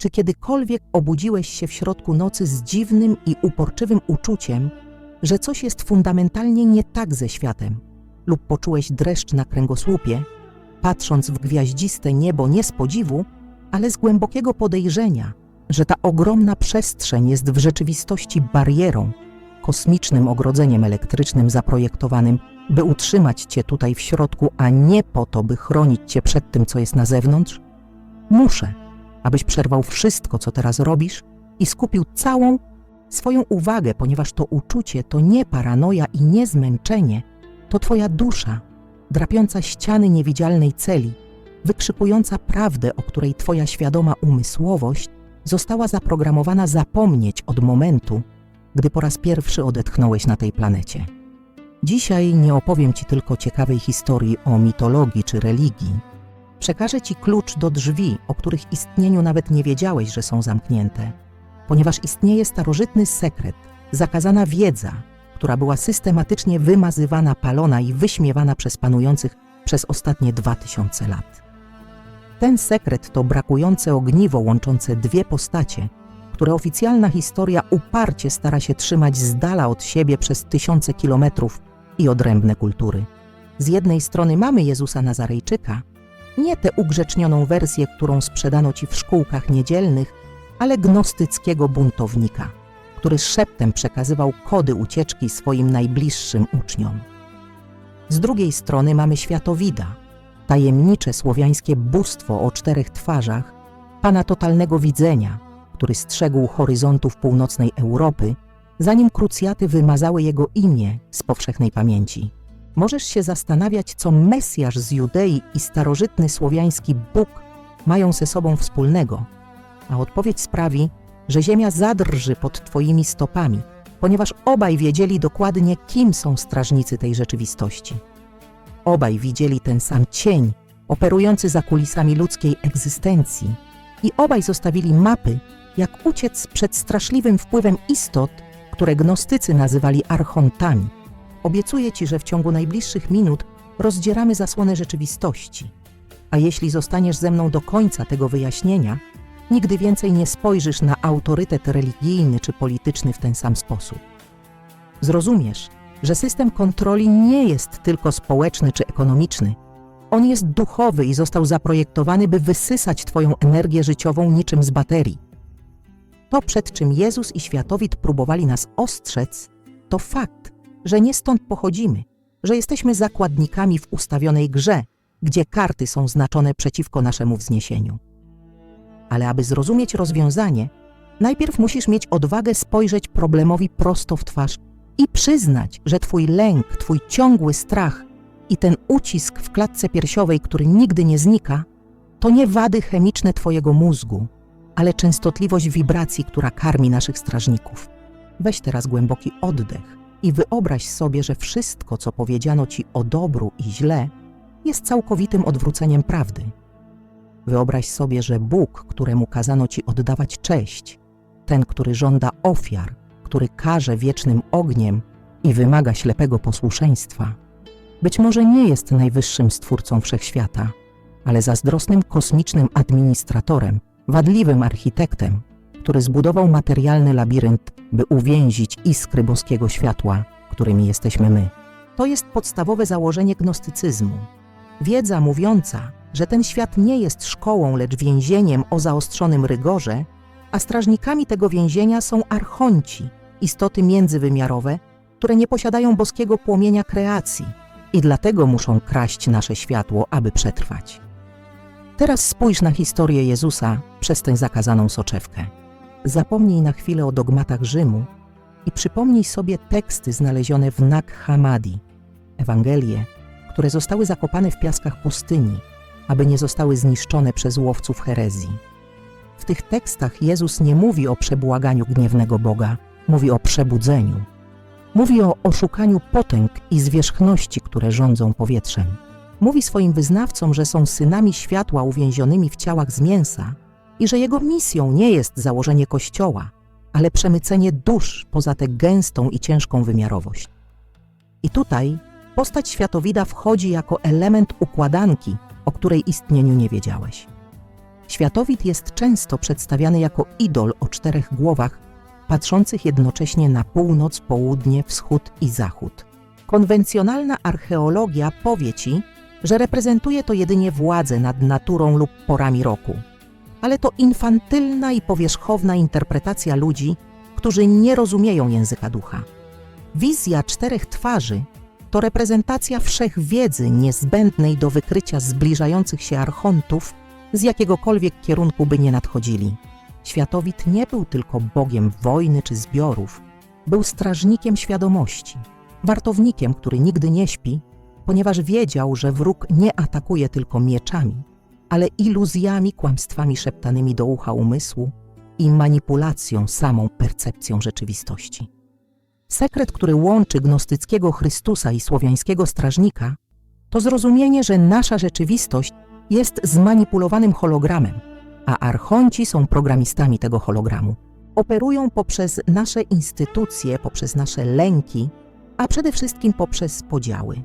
Czy kiedykolwiek obudziłeś się w środku nocy z dziwnym i uporczywym uczuciem, że coś jest fundamentalnie nie tak ze światem, lub poczułeś dreszcz na kręgosłupie, patrząc w gwiaździste niebo nie z podziwu, ale z głębokiego podejrzenia, że ta ogromna przestrzeń jest w rzeczywistości barierą, kosmicznym ogrodzeniem elektrycznym zaprojektowanym, by utrzymać cię tutaj w środku, a nie po to, by chronić cię przed tym, co jest na zewnątrz? Muszę, abyś przerwał wszystko, co teraz robisz i skupił całą swoją uwagę, ponieważ to uczucie to nie paranoja i nie zmęczenie, to twoja dusza, drapiąca ściany niewidzialnej celi, wykrzykująca prawdę, o której twoja świadoma umysłowość została zaprogramowana zapomnieć od momentu, gdy po raz pierwszy odetchnąłeś na tej planecie. Dzisiaj nie opowiem ci tylko ciekawej historii o mitologii czy religii. Przekażę ci klucz do drzwi, o których istnieniu nawet nie wiedziałeś, że są zamknięte, ponieważ istnieje starożytny sekret, zakazana wiedza, która była systematycznie wymazywana, palona i wyśmiewana przez panujących przez ostatnie dwa tysiące lat. Ten sekret to brakujące ogniwo łączące dwie postacie, które oficjalna historia uparcie stara się trzymać z dala od siebie przez tysiące kilometrów i odrębne kultury. Z jednej strony mamy Jezusa Nazarejczyka, nie tę ugrzecznioną wersję, którą sprzedano ci w szkółkach niedzielnych, ale gnostyckiego buntownika, który szeptem przekazywał kody ucieczki swoim najbliższym uczniom. Z drugiej strony mamy Światowida, tajemnicze słowiańskie bóstwo o czterech twarzach, pana totalnego widzenia, który strzegł horyzontów północnej Europy, zanim krucjaty wymazały jego imię z powszechnej pamięci. Możesz się zastanawiać, co Mesjasz z Judei i starożytny słowiański Bóg mają ze sobą wspólnego, a odpowiedź sprawi, że ziemia zadrży pod twoimi stopami, ponieważ obaj wiedzieli dokładnie, kim są strażnicy tej rzeczywistości. Obaj widzieli ten sam cień operujący za kulisami ludzkiej egzystencji i obaj zostawili mapy, jak uciec przed straszliwym wpływem istot, które gnostycy nazywali archontami. Obiecuję ci, że w ciągu najbliższych minut rozdzieramy zasłonę rzeczywistości. A jeśli zostaniesz ze mną do końca tego wyjaśnienia, nigdy więcej nie spojrzysz na autorytet religijny czy polityczny w ten sam sposób. Zrozumiesz, że system kontroli nie jest tylko społeczny czy ekonomiczny. On jest duchowy i został zaprojektowany, by wysysać Twoją energię życiową niczym z baterii. To, przed czym Jezus i światowid próbowali nas ostrzec, to fakt, że nie stąd pochodzimy, że jesteśmy zakładnikami w ustawionej grze, gdzie karty są znaczone przeciwko naszemu wzniesieniu. Ale aby zrozumieć rozwiązanie, najpierw musisz mieć odwagę spojrzeć problemowi prosto w twarz i przyznać, że twój lęk, twój ciągły strach i ten ucisk w klatce piersiowej, który nigdy nie znika, to nie wady chemiczne twojego mózgu, ale częstotliwość wibracji, która karmi naszych strażników. Weź teraz głęboki oddech i wyobraź sobie, że wszystko, co powiedziano ci o dobru i źle, jest całkowitym odwróceniem prawdy. Wyobraź sobie, że Bóg, któremu kazano ci oddawać cześć, ten, który żąda ofiar, który karze wiecznym ogniem i wymaga ślepego posłuszeństwa, być może nie jest najwyższym stwórcą wszechświata, ale zazdrosnym kosmicznym administratorem, wadliwym architektem, który zbudował materialny labirynt, by uwięzić iskry boskiego światła, którymi jesteśmy my. To jest podstawowe założenie gnostycyzmu. Wiedza mówiąca, że ten świat nie jest szkołą, lecz więzieniem o zaostrzonym rygorze, a strażnikami tego więzienia są archonci, istoty międzywymiarowe, które nie posiadają boskiego płomienia kreacji i dlatego muszą kraść nasze światło, aby przetrwać. Teraz spójrz na historię Jezusa przez tę zakazaną soczewkę. Zapomnij na chwilę o dogmatach Rzymu i przypomnij sobie teksty znalezione w Nag Hammadi, Ewangelie, które zostały zakopane w piaskach pustyni, aby nie zostały zniszczone przez łowców herezji. W tych tekstach Jezus nie mówi o przebłaganiu gniewnego Boga, mówi o przebudzeniu. Mówi o oszukaniu potęg i zwierzchności, które rządzą powietrzem. Mówi swoim wyznawcom, że są synami światła uwięzionymi w ciałach z mięsa i że jego misją nie jest założenie kościoła, ale przemycenie dusz poza tę gęstą i ciężką wymiarowość. I tutaj postać światowida wchodzi jako element układanki, o której istnieniu nie wiedziałeś. Światowid jest często przedstawiany jako idol o czterech głowach, patrzących jednocześnie na północ, południe, wschód i zachód. Konwencjonalna archeologia powie ci, że reprezentuje to jedynie władzę nad naturą lub porami roku. Ale to infantylna i powierzchowna interpretacja ludzi, którzy nie rozumieją języka ducha. Wizja czterech twarzy to reprezentacja wszechwiedzy niezbędnej do wykrycia zbliżających się archontów, z jakiegokolwiek kierunku by nie nadchodzili. Światowit nie był tylko bogiem wojny czy zbiorów, był strażnikiem świadomości, wartownikiem, który nigdy nie śpi, ponieważ wiedział, że wróg nie atakuje tylko mieczami, ale iluzjami, kłamstwami szeptanymi do ucha umysłu i manipulacją samą percepcją rzeczywistości. Sekret, który łączy gnostyckiego Chrystusa i słowiańskiego strażnika, to zrozumienie, że nasza rzeczywistość jest zmanipulowanym hologramem, a archonci są programistami tego hologramu. Operują poprzez nasze instytucje, poprzez nasze lęki, a przede wszystkim poprzez podziały.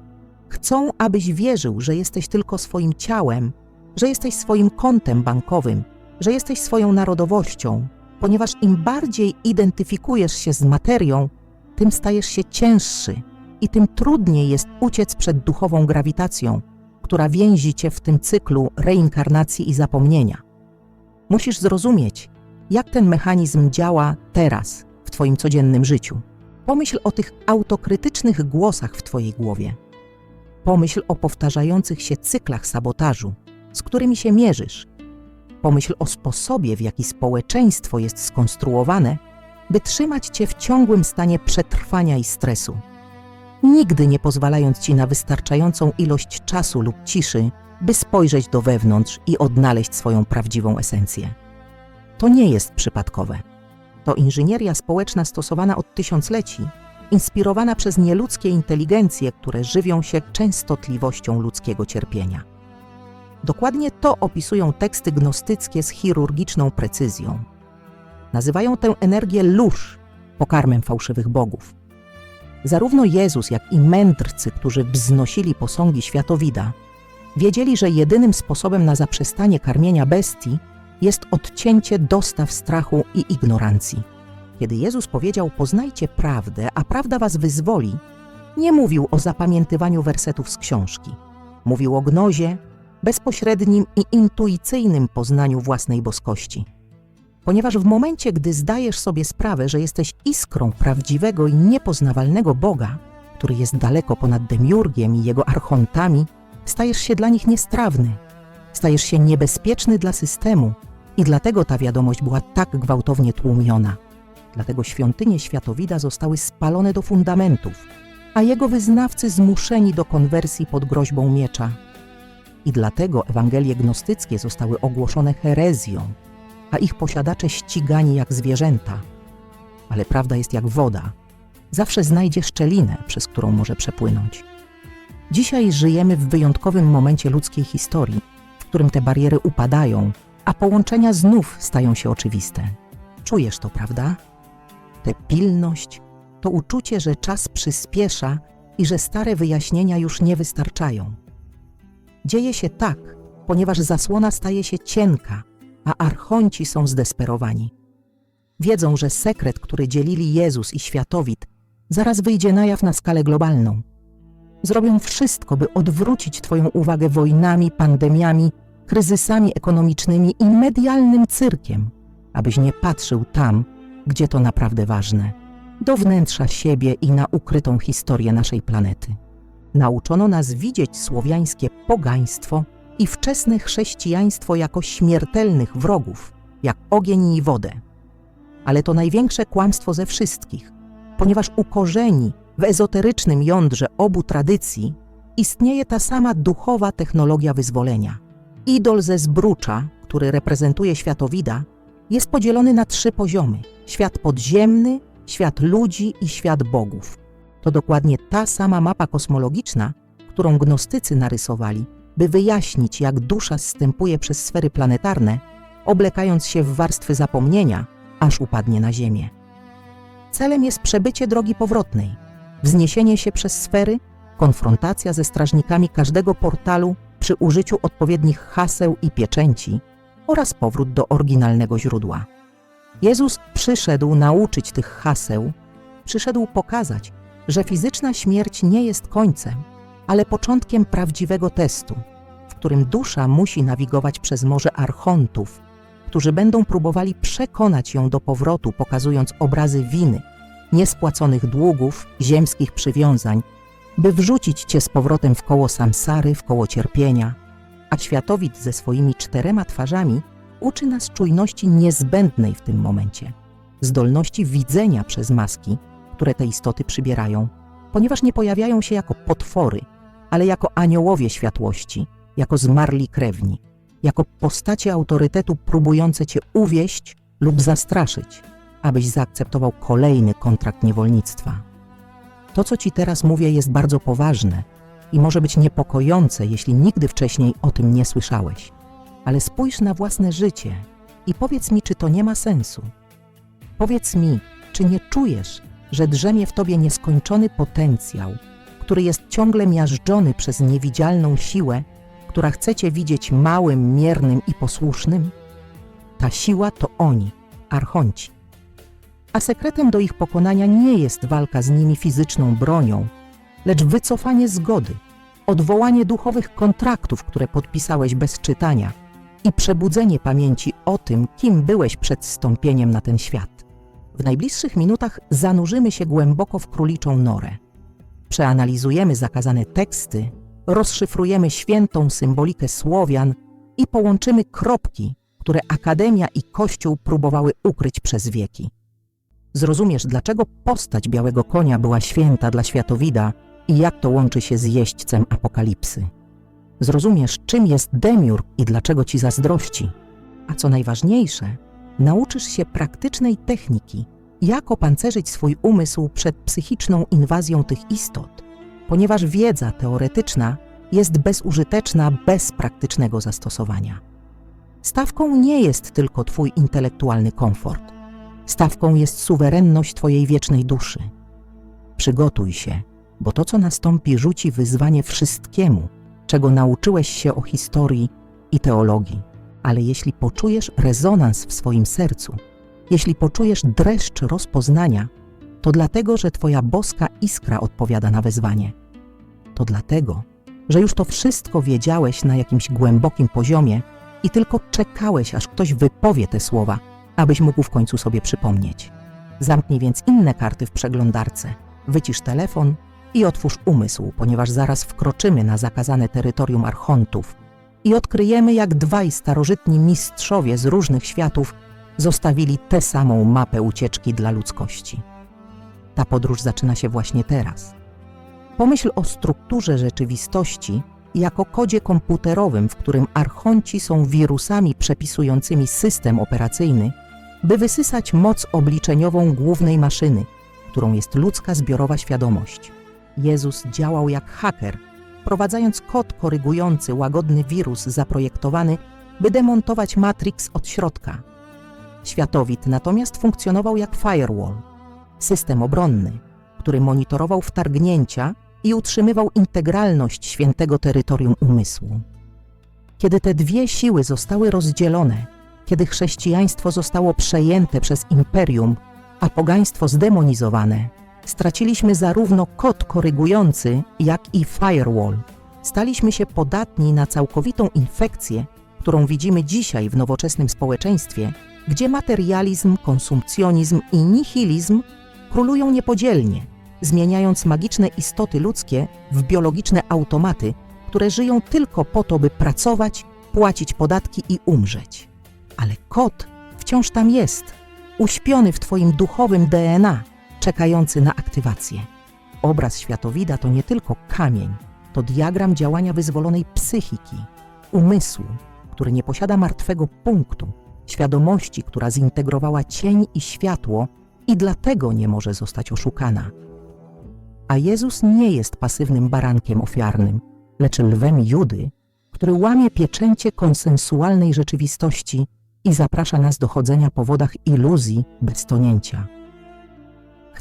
Chcą, abyś wierzył, że jesteś tylko swoim ciałem, że jesteś swoim kontem bankowym, że jesteś swoją narodowością, ponieważ im bardziej identyfikujesz się z materią, tym stajesz się cięższy i tym trudniej jest uciec przed duchową grawitacją, która więzi cię w tym cyklu reinkarnacji i zapomnienia. Musisz zrozumieć, jak ten mechanizm działa teraz, w Twoim codziennym życiu. Pomyśl o tych autokrytycznych głosach w Twojej głowie. Pomyśl o powtarzających się cyklach sabotażu, z którymi się mierzysz. Pomyśl o sposobie, w jaki społeczeństwo jest skonstruowane, by trzymać cię w ciągłym stanie przetrwania i stresu. Nigdy nie pozwalając ci na wystarczającą ilość czasu lub ciszy, by spojrzeć do wewnątrz i odnaleźć swoją prawdziwą esencję. To nie jest przypadkowe. To inżynieria społeczna stosowana od tysiącleci, inspirowana przez nieludzkie inteligencje, które żywią się częstotliwością ludzkiego cierpienia. Dokładnie to opisują teksty gnostyckie z chirurgiczną precyzją. Nazywają tę energię lóż, pokarmem fałszywych bogów. Zarówno Jezus, jak i mędrcy, którzy wznosili posągi światowida, wiedzieli, że jedynym sposobem na zaprzestanie karmienia bestii jest odcięcie dostaw strachu i ignorancji. Kiedy Jezus powiedział: Poznajcie prawdę, a prawda was wyzwoli, nie mówił o zapamiętywaniu wersetów z książki. Mówił o gnozie, bezpośrednim i intuicyjnym poznaniu własnej boskości. Ponieważ w momencie, gdy zdajesz sobie sprawę, że jesteś iskrą prawdziwego i niepoznawalnego Boga, który jest daleko ponad demiurgiem i jego archontami, stajesz się dla nich niestrawny, stajesz się niebezpieczny dla systemu i dlatego ta wiadomość była tak gwałtownie tłumiona. Dlatego świątynie światowida zostały spalone do fundamentów, a jego wyznawcy zmuszeni do konwersji pod groźbą miecza. I dlatego Ewangelie gnostyckie zostały ogłoszone herezją, a ich posiadacze ścigani jak zwierzęta. Ale prawda jest jak woda. Zawsze znajdzie szczelinę, przez którą może przepłynąć. Dzisiaj żyjemy w wyjątkowym momencie ludzkiej historii, w którym te bariery upadają, a połączenia znów stają się oczywiste. Czujesz to, prawda? Tę pilność, to uczucie, że czas przyspiesza i że stare wyjaśnienia już nie wystarczają. Dzieje się tak, ponieważ zasłona staje się cienka, a archonci są zdesperowani. Wiedzą, że sekret, który dzielili Jezus i światowid, zaraz wyjdzie na jaw na skalę globalną. Zrobią wszystko, by odwrócić Twoją uwagę wojnami, pandemiami, kryzysami ekonomicznymi i medialnym cyrkiem, abyś nie patrzył tam, gdzie to naprawdę ważne do wnętrza siebie i na ukrytą historię naszej planety. Nauczono nas widzieć słowiańskie pogaństwo i wczesne chrześcijaństwo jako śmiertelnych wrogów, jak ogień i wodę. Ale to największe kłamstwo ze wszystkich, ponieważ u korzeni w ezoterycznym jądrze obu tradycji istnieje ta sama duchowa technologia wyzwolenia. Idol ze Zbrucza, który reprezentuje światowida, jest podzielony na trzy poziomy: świat podziemny, świat ludzi i świat bogów. To dokładnie ta sama mapa kosmologiczna, którą gnostycy narysowali by wyjaśnić, jak dusza zstępuje przez sfery planetarne, oblekając się w warstwy zapomnienia, aż upadnie na Ziemię. Celem jest przebycie drogi powrotnej, wzniesienie się przez sfery, konfrontacja ze strażnikami każdego portalu przy użyciu odpowiednich haseł i pieczęci, oraz powrót do oryginalnego źródła. Jezus przyszedł nauczyć tych haseł, przyszedł pokazać, że fizyczna śmierć nie jest końcem, ale początkiem prawdziwego testu, w którym dusza musi nawigować przez morze archontów, którzy będą próbowali przekonać ją do powrotu, pokazując obrazy winy, niespłaconych długów, ziemskich przywiązań, by wrzucić cię z powrotem w koło samsary, w koło cierpienia. A światowid ze swoimi czterema twarzami uczy nas czujności niezbędnej w tym momencie, zdolności widzenia przez maski, które te istoty przybierają, ponieważ nie pojawiają się jako potwory, ale jako aniołowie światłości, jako zmarli krewni, jako postacie autorytetu próbujące cię uwieść lub zastraszyć, abyś zaakceptował kolejny kontrakt niewolnictwa. To, co ci teraz mówię, jest bardzo poważne i może być niepokojące, jeśli nigdy wcześniej o tym nie słyszałeś. Ale spójrz na własne życie i powiedz mi, czy to nie ma sensu. Powiedz mi, czy nie czujesz, że drzemie w tobie nieskończony potencjał, który jest ciągle miażdżony przez niewidzialną siłę, która chcecie widzieć małym, miernym i posłusznym? Ta siła to oni, archonci. A sekretem do ich pokonania nie jest walka z nimi fizyczną bronią, lecz wycofanie zgody, odwołanie duchowych kontraktów, które podpisałeś bez czytania i przebudzenie pamięci o tym, kim byłeś przed stąpieniem na ten świat. W najbliższych minutach zanurzymy się głęboko w króliczą norę. Przeanalizujemy zakazane teksty, rozszyfrujemy świętą symbolikę Słowian i połączymy kropki, które Akademia i Kościół próbowały ukryć przez wieki. Zrozumiesz, dlaczego postać białego konia była święta dla światowida i jak to łączy się z jeźdźcem apokalipsy. Zrozumiesz, czym jest demiurg i dlaczego ci zazdrości. A co najważniejsze, nauczysz się praktycznej techniki, jak opancerzyć swój umysł przed psychiczną inwazją tych istot, ponieważ wiedza teoretyczna jest bezużyteczna bez praktycznego zastosowania. Stawką nie jest tylko Twój intelektualny komfort. Stawką jest suwerenność Twojej wiecznej duszy. Przygotuj się, bo to, co nastąpi, rzuci wyzwanie wszystkiemu, czego nauczyłeś się o historii i teologii. Ale jeśli poczujesz rezonans w swoim sercu, jeśli poczujesz dreszcz rozpoznania, to dlatego, że Twoja boska iskra odpowiada na wezwanie. To dlatego, że już to wszystko wiedziałeś na jakimś głębokim poziomie i tylko czekałeś, aż ktoś wypowie te słowa, abyś mógł w końcu sobie przypomnieć. Zamknij więc inne karty w przeglądarce, wycisz telefon i otwórz umysł, ponieważ zaraz wkroczymy na zakazane terytorium archontów i odkryjemy, jak dwaj starożytni mistrzowie z różnych światów zostawili tę samą mapę ucieczki dla ludzkości. Ta podróż zaczyna się właśnie teraz. Pomyśl o strukturze rzeczywistości jako kodzie komputerowym, w którym archonci są wirusami przepisującymi system operacyjny, by wysysać moc obliczeniową głównej maszyny, którą jest ludzka zbiorowa świadomość. Jezus działał jak haker, wprowadzając kod korygujący łagodny wirus zaprojektowany, by demontować Matrix od środka. Światowid natomiast funkcjonował jak firewall, system obronny, który monitorował wtargnięcia i utrzymywał integralność świętego terytorium umysłu. Kiedy te dwie siły zostały rozdzielone, kiedy chrześcijaństwo zostało przejęte przez imperium, a pogaństwo zdemonizowane, straciliśmy zarówno kod korygujący, jak i firewall. Staliśmy się podatni na całkowitą infekcję, którą widzimy dzisiaj w nowoczesnym społeczeństwie, gdzie materializm, konsumpcjonizm i nihilizm królują niepodzielnie, zmieniając magiczne istoty ludzkie w biologiczne automaty, które żyją tylko po to, by pracować, płacić podatki i umrzeć. Ale kot wciąż tam jest, uśpiony w Twoim duchowym DNA, czekający na aktywację. Obraz światowida to nie tylko kamień, to diagram działania wyzwolonej psychiki, umysłu, który nie posiada martwego punktu, świadomości, która zintegrowała cień i światło i dlatego nie może zostać oszukana. A Jezus nie jest pasywnym barankiem ofiarnym, lecz lwem Judy, który łamie pieczęcie konsensualnej rzeczywistości i zaprasza nas do chodzenia po wodach iluzji bez tonięcia.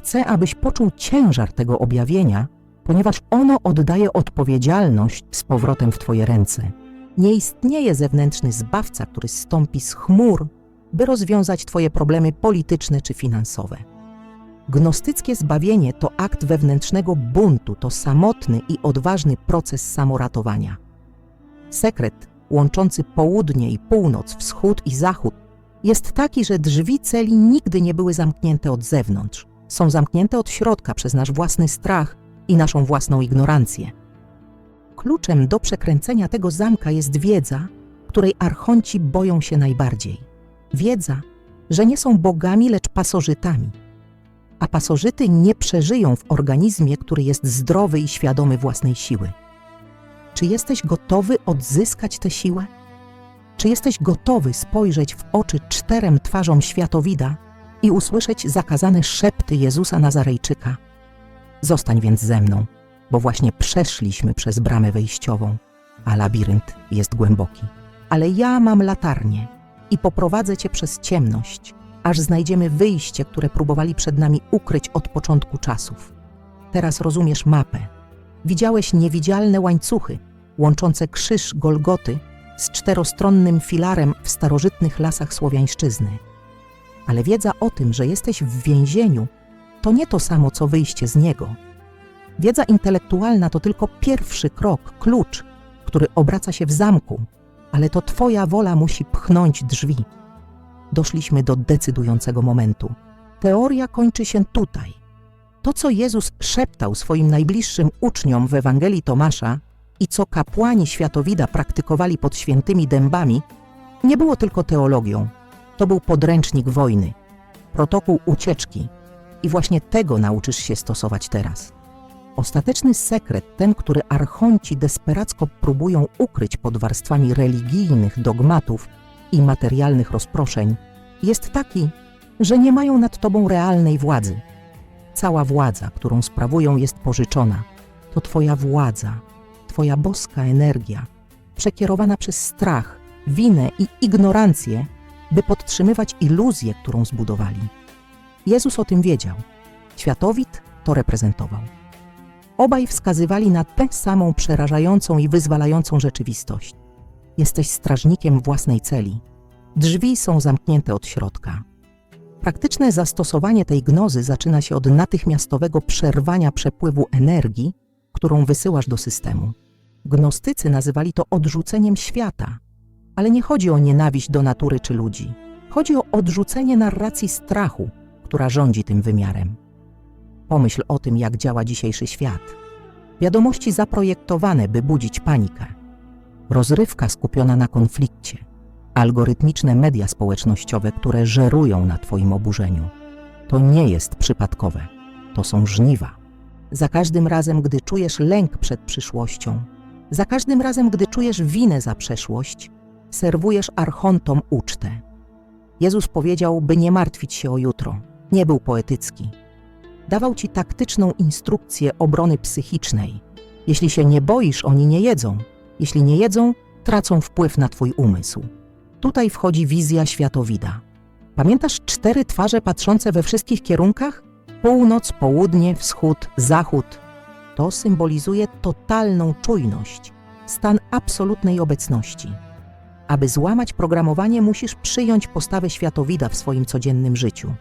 Chcę, abyś poczuł ciężar tego objawienia, ponieważ ono oddaje odpowiedzialność z powrotem w Twoje ręce. Nie istnieje zewnętrzny zbawca, który stąpi z chmur, by rozwiązać Twoje problemy polityczne czy finansowe. Gnostyckie zbawienie to akt wewnętrznego buntu, to samotny i odważny proces samoratowania. Sekret łączący południe i północ, wschód i zachód jest taki, że drzwi celi nigdy nie były zamknięte od zewnątrz. Są zamknięte od środka przez nasz własny strach i naszą własną ignorancję. Kluczem do przekręcenia tego zamka jest wiedza, której archonci boją się najbardziej. Wiedza, że nie są bogami, lecz pasożytami. A pasożyty nie przeżyją w organizmie, który jest zdrowy i świadomy własnej siły. Czy jesteś gotowy odzyskać tę siłę? Czy jesteś gotowy spojrzeć w oczy czterem twarzom światowida i usłyszeć zakazane szepty Jezusa Nazarejczyka? Zostań więc ze mną, bo właśnie przeszliśmy przez bramę wejściową, a labirynt jest głęboki. Ale ja mam latarnię i poprowadzę cię przez ciemność, aż znajdziemy wyjście, które próbowali przed nami ukryć od początku czasów. Teraz rozumiesz mapę. Widziałeś niewidzialne łańcuchy łączące krzyż Golgoty z czterostronnym filarem w starożytnych lasach słowiańszczyzny. Ale wiedza o tym, że jesteś w więzieniu, to nie to samo co wyjście z niego. Wiedza intelektualna to tylko pierwszy krok, klucz, który obraca się w zamku, ale to Twoja wola musi pchnąć drzwi. Doszliśmy do decydującego momentu. Teoria kończy się tutaj. To, co Jezus szeptał swoim najbliższym uczniom w Ewangelii Tomasza i co kapłani światowida praktykowali pod świętymi dębami, nie było tylko teologią. To był podręcznik wojny, protokół ucieczki i właśnie tego nauczysz się stosować teraz. Ostateczny sekret, ten, który archonci desperacko próbują ukryć pod warstwami religijnych dogmatów i materialnych rozproszeń, jest taki, że nie mają nad tobą realnej władzy. Cała władza, którą sprawują, jest pożyczona. To Twoja władza, Twoja boska energia, przekierowana przez strach, winę i ignorancję, by podtrzymywać iluzję, którą zbudowali. Jezus o tym wiedział. Światowid to reprezentował. Obaj wskazywali na tę samą przerażającą i wyzwalającą rzeczywistość. Jesteś strażnikiem własnej celi. Drzwi są zamknięte od środka. Praktyczne zastosowanie tej gnozy zaczyna się od natychmiastowego przerwania przepływu energii, którą wysyłasz do systemu. Gnostycy nazywali to odrzuceniem świata, ale nie chodzi o nienawiść do natury czy ludzi. Chodzi o odrzucenie narracji strachu, która rządzi tym wymiarem. Pomyśl o tym, jak działa dzisiejszy świat. Wiadomości zaprojektowane, by budzić panikę. Rozrywka skupiona na konflikcie. Algorytmiczne media społecznościowe, które żerują na Twoim oburzeniu. To nie jest przypadkowe. To są żniwa. Za każdym razem, gdy czujesz lęk przed przyszłością, za każdym razem, gdy czujesz winę za przeszłość, serwujesz archontom ucztę. Jezus powiedział, by nie martwić się o jutro. Nie był poetycki. Dawał ci taktyczną instrukcję obrony psychicznej. Jeśli się nie boisz, oni nie jedzą. Jeśli nie jedzą, tracą wpływ na twój umysł. Tutaj wchodzi wizja światowida. Pamiętasz cztery twarze patrzące we wszystkich kierunkach? Północ, południe, wschód, zachód. To symbolizuje totalną czujność, stan absolutnej obecności. Aby złamać programowanie, musisz przyjąć postawę światowida w swoim codziennym życiu.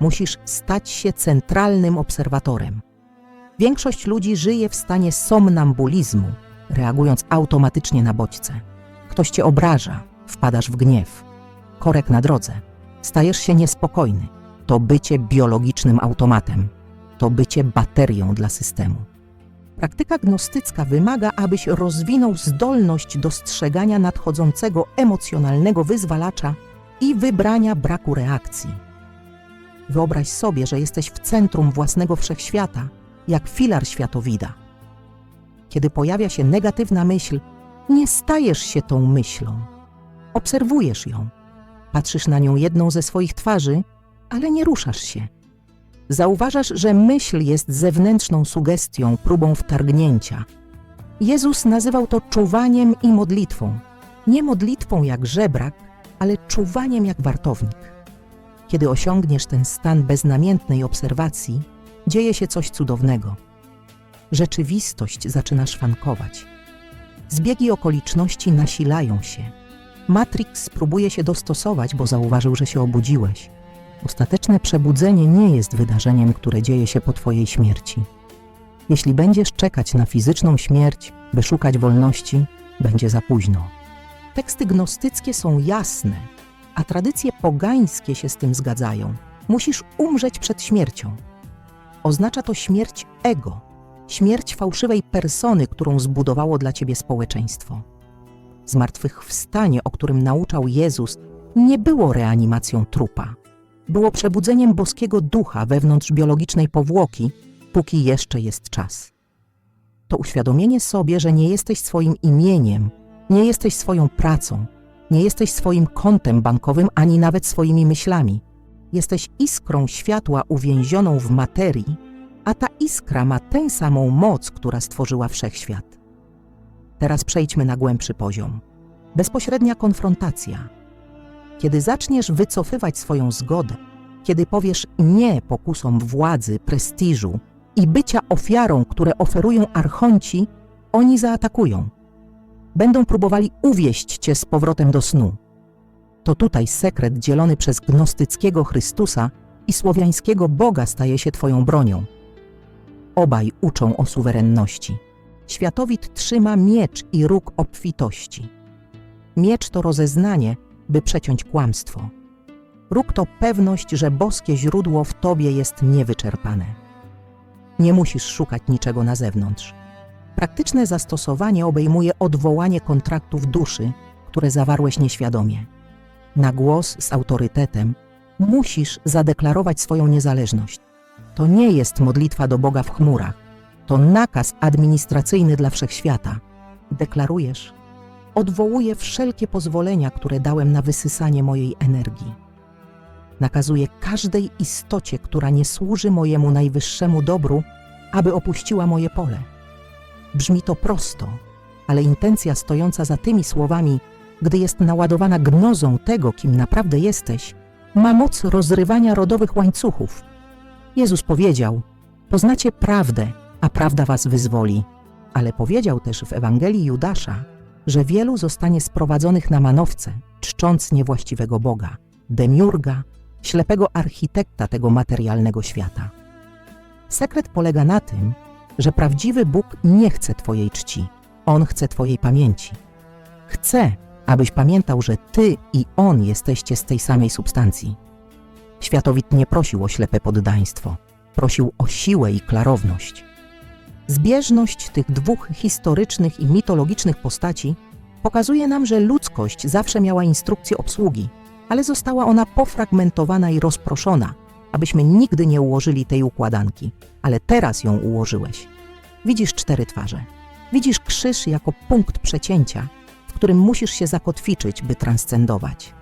Musisz stać się centralnym obserwatorem. Większość ludzi żyje w stanie somnambulizmu, reagując automatycznie na bodźce. Ktoś cię obraża, wpadasz w gniew. Korek na drodze. Stajesz się niespokojny. To bycie biologicznym automatem. To bycie baterią dla systemu. Praktyka gnostycka wymaga, abyś rozwinął zdolność dostrzegania nadchodzącego emocjonalnego wyzwalacza i wybrania braku reakcji. Wyobraź sobie, że jesteś w centrum własnego wszechświata, jak filar światowida. Kiedy pojawia się negatywna myśl, nie stajesz się tą myślą. Obserwujesz ją. Patrzysz na nią jedną ze swoich twarzy, ale nie ruszasz się. Zauważasz, że myśl jest zewnętrzną sugestią, próbą wtargnięcia. Jezus nazywał to czuwaniem i modlitwą. Nie modlitwą jak żebrak, ale czuwaniem jak wartownik. Kiedy osiągniesz ten stan beznamiętnej obserwacji, dzieje się coś cudownego. Rzeczywistość zaczyna szwankować. Zbiegi okoliczności nasilają się. Matrix próbuje się dostosować, bo zauważył, że się obudziłeś. Ostateczne przebudzenie nie jest wydarzeniem, które dzieje się po Twojej śmierci. Jeśli będziesz czekać na fizyczną śmierć, by szukać wolności, będzie za późno. Teksty gnostyckie są jasne, a tradycje pogańskie się z tym zgadzają. Musisz umrzeć przed śmiercią. Oznacza to śmierć ego, śmierć fałszywej persony, którą zbudowało dla ciebie społeczeństwo. Zmartwychwstanie, o którym nauczał Jezus, nie było reanimacją trupa. Było przebudzeniem boskiego ducha wewnątrz biologicznej powłoki, póki jeszcze jest czas. To uświadomienie sobie, że nie jesteś swoim imieniem, nie jesteś swoją pracą, nie jesteś swoim kontem bankowym ani nawet swoimi myślami. Jesteś iskrą światła uwięzioną w materii, a ta iskra ma tę samą moc, która stworzyła wszechświat. Teraz przejdźmy na głębszy poziom. Bezpośrednia konfrontacja. Kiedy zaczniesz wycofywać swoją zgodę, kiedy powiesz nie pokusom władzy, prestiżu i bycia ofiarą, które oferują archonci, oni zaatakują. Będą próbowali uwieść cię z powrotem do snu. To tutaj sekret dzielony przez gnostyckiego Chrystusa i słowiańskiego Boga staje się twoją bronią. Obaj uczą o suwerenności. Światowit trzyma miecz i róg obfitości. Miecz to rozeznanie, by przeciąć kłamstwo. Róg to pewność, że boskie źródło w tobie jest niewyczerpane. Nie musisz szukać niczego na zewnątrz. Praktyczne zastosowanie obejmuje odwołanie kontraktów duszy, które zawarłeś nieświadomie. Na głos z autorytetem musisz zadeklarować swoją niezależność. To nie jest modlitwa do Boga w chmurach, to nakaz administracyjny dla wszechświata. Deklarujesz: Odwołuję wszelkie pozwolenia, które dałem na wysysanie mojej energii. Nakazuję każdej istocie, która nie służy mojemu najwyższemu dobru, aby opuściła moje pole. Brzmi to prosto, ale intencja stojąca za tymi słowami, gdy jest naładowana gnozą tego, kim naprawdę jesteś, ma moc rozrywania rodowych łańcuchów. Jezus powiedział: Poznacie prawdę, a prawda was wyzwoli. Ale powiedział też w Ewangelii Judasza, że wielu zostanie sprowadzonych na manowce, czcząc niewłaściwego Boga, demiurga, ślepego architekta tego materialnego świata. Sekret polega na tym, że prawdziwy Bóg nie chce Twojej czci, On chce Twojej pamięci. Chce, abyś pamiętał, że Ty i On jesteście z tej samej substancji. Światowit nie prosił o ślepe poddaństwo, prosił o siłę i klarowność. Zbieżność tych dwóch historycznych i mitologicznych postaci pokazuje nam, że ludzkość zawsze miała instrukcję obsługi, ale została ona pofragmentowana i rozproszona, abyśmy nigdy nie ułożyli tej układanki, ale teraz ją ułożyłeś. Widzisz cztery twarze. Widzisz krzyż jako punkt przecięcia, w którym musisz się zakotwiczyć, by transcendować.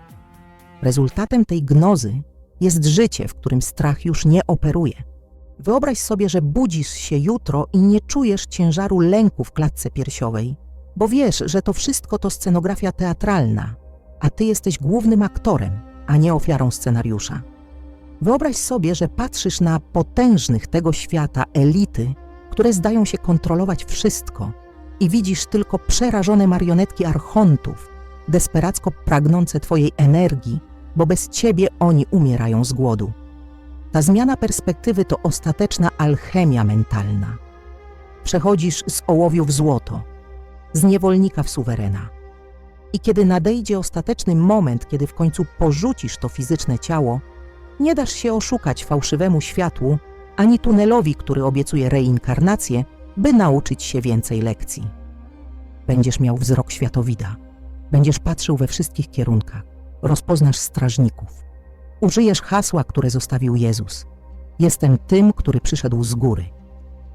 Rezultatem tej gnozy jest życie, w którym strach już nie operuje. Wyobraź sobie, że budzisz się jutro i nie czujesz ciężaru lęku w klatce piersiowej, bo wiesz, że to wszystko to scenografia teatralna, a ty jesteś głównym aktorem, a nie ofiarą scenariusza. Wyobraź sobie, że patrzysz na potężnych tego świata elity, które zdają się kontrolować wszystko i widzisz tylko przerażone marionetki archontów, desperacko pragnące Twojej energii, bo bez Ciebie oni umierają z głodu. Ta zmiana perspektywy to ostateczna alchemia mentalna. Przechodzisz z ołowiu w złoto, z niewolnika w suwerena. I kiedy nadejdzie ostateczny moment, kiedy w końcu porzucisz to fizyczne ciało, nie dasz się oszukać fałszywemu światłu ani tunelowi, który obiecuje reinkarnację, by nauczyć się więcej lekcji. Będziesz miał wzrok światowida. Będziesz patrzył we wszystkich kierunkach. Rozpoznasz strażników. Użyjesz hasła, które zostawił Jezus. Jestem tym, który przyszedł z góry.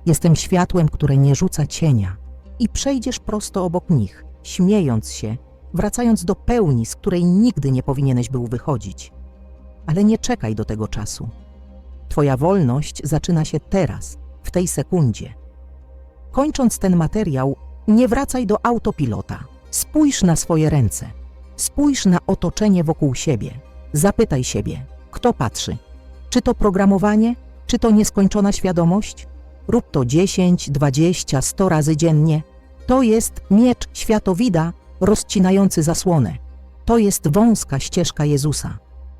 Jestem światłem, które nie rzuca cienia. I przejdziesz prosto obok nich, śmiejąc się, wracając do pełni, z której nigdy nie powinieneś był wychodzić. Ale nie czekaj do tego czasu. Twoja wolność zaczyna się teraz, w tej sekundzie. Kończąc ten materiał, nie wracaj do autopilota. Spójrz na swoje ręce. Spójrz na otoczenie wokół siebie. Zapytaj siebie, kto patrzy. Czy to programowanie, czy to nieskończona świadomość? Rób to 10, 20, 100 razy dziennie. To jest miecz światowida rozcinający zasłonę. To jest wąska ścieżka Jezusa.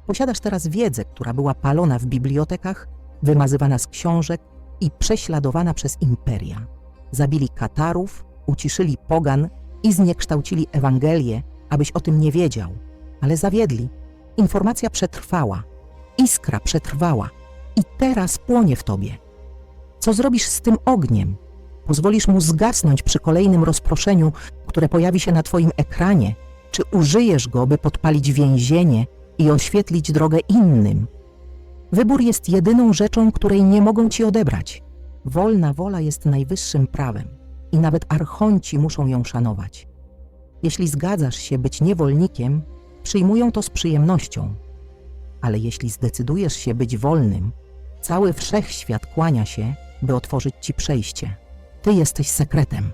Posiadasz teraz wiedzę, która była palona w bibliotekach, wymazywana z książek i prześladowana przez imperia. Zabili Katarów, uciszyli pogan i zniekształcili Ewangelię, abyś o tym nie wiedział. Ale zawiedli. Informacja przetrwała. Iskra przetrwała. I teraz płonie w tobie. Co zrobisz z tym ogniem? Pozwolisz mu zgasnąć przy kolejnym rozproszeniu, które pojawi się na twoim ekranie, czy użyjesz go, by podpalić więzienie i oświetlić drogę innym? Wybór jest jedyną rzeczą, której nie mogą ci odebrać. Wolna wola jest najwyższym prawem i nawet archonci muszą ją szanować. Jeśli zgadzasz się być niewolnikiem, przyjmują to z przyjemnością. Ale jeśli zdecydujesz się być wolnym, cały wszechświat kłania się, by otworzyć ci przejście. Ty jesteś sekretem.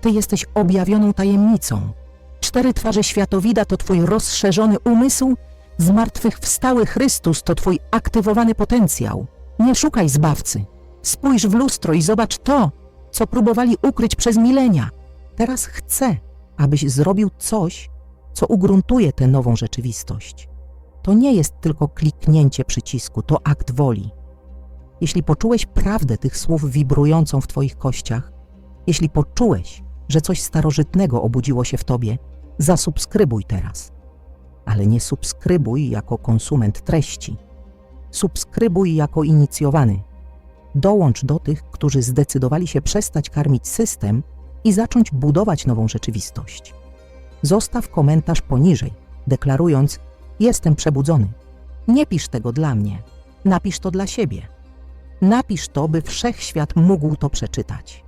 Ty jesteś objawioną tajemnicą. Cztery twarze światowida to twój rozszerzony umysł, zmartwychwstały Chrystus to twój aktywowany potencjał. Nie szukaj zbawcy. Spójrz w lustro i zobacz to, co próbowali ukryć przez milenia. Teraz chcę, abyś zrobił coś, co ugruntuje tę nową rzeczywistość. To nie jest tylko kliknięcie przycisku, to akt woli. Jeśli poczułeś prawdę tych słów wibrującą w Twoich kościach, jeśli poczułeś, że coś starożytnego obudziło się w Tobie, zasubskrybuj teraz. Ale nie subskrybuj jako konsument treści. Subskrybuj jako inicjowany. Dołącz do tych, którzy zdecydowali się przestać karmić system i zacząć budować nową rzeczywistość. Zostaw komentarz poniżej, deklarując: Jestem przebudzony. Nie pisz tego dla mnie, napisz to dla siebie. Napisz to, by wszechświat mógł to przeczytać.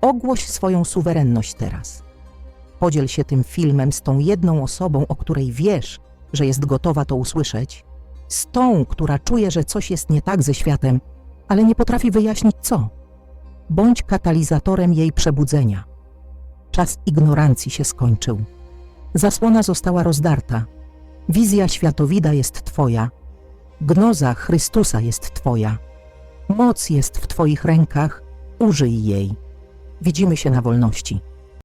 Ogłoś swoją suwerenność teraz. Podziel się tym filmem z tą jedną osobą, o której wiesz, że jest gotowa to usłyszeć, z tą, która czuje, że coś jest nie tak ze światem, ale nie potrafi wyjaśnić co. Bądź katalizatorem jej przebudzenia. Czas ignorancji się skończył. Zasłona została rozdarta. Wizja światowida jest Twoja. Gnoza Chrystusa jest Twoja. Moc jest w Twoich rękach, użyj jej. Widzimy się na wolności.